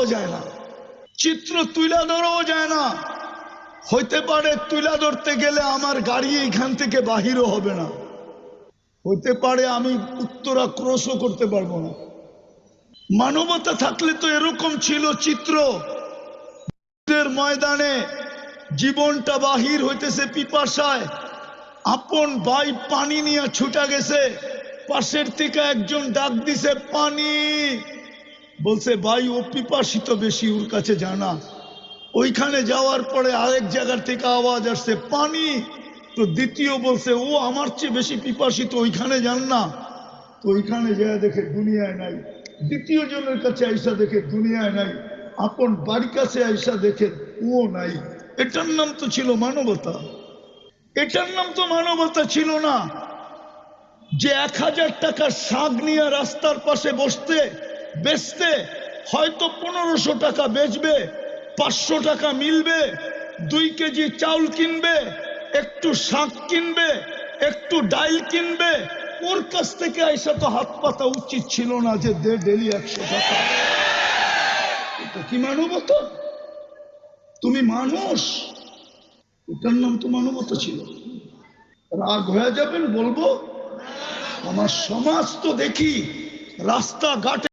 ধরাও যায় না। চিত্র তুলা ধরাও যায় না। হইতে পারে তুলা ধরতে গেলে আমার গাড়ি এইখান থেকে বাহিরও হবে না। হইতে পারে আমি উত্তরা ক্রসও করতে পারব না। মানবতা থাকলে তো এরকম ছিল চিত্র। ময়দানে জীবনটা বাহির হইতেছে পিপাসায়। আপন ভাই পানি নিয়ে ছুটা গেছে। পাশের থেকে একজন ডাক দিছে, পানি! বলছে, ভাই, ও পিপাসিত বেশি ওর কাছে জানা ওইখানে যাওয়ার পরে আরেক জায়গার থেকে আওয়াজ আসছে, পানি। তো দ্বিতীয় বলছে, ও আমার চেয়ে বেশি পিপাসিত, ওইখানে যান না। তো ওইখানে যায় দেখে দুনিয়ায় নাই। দ্বিতীয় জনের কাছে আইসা দেখে দুনিয়ায় নাই। আপন বাড়ি কাছে আইসা দেখে ও নাই। এটার নাম তো ছিল মানবতা। এটার নাম তো মানবতা ছিল না। যে এক হাজার টাকার শাক নিয়ে রাস্তার পাশে বসতে বেচতে হয়তো পনেরোশো টাকা বেচবে, পাঁচশো টাকা মিলবে, দুই কেজি চাউল কিনবে, একটু শাক কিনবে, একটু ডাইল কিনবে। ওর কাছ থেকে আইসা তো হাত পাতা উচিত ছিল না যে দে ডেলি একশো টাকা। এটা কি মানবতা? তুমি মানুষ। এটার নাম তো মানবতা ছিল। রাগ হয়ে যাবেন বলব? আমার সমাজ তো দেখি, রাস্তাঘাটে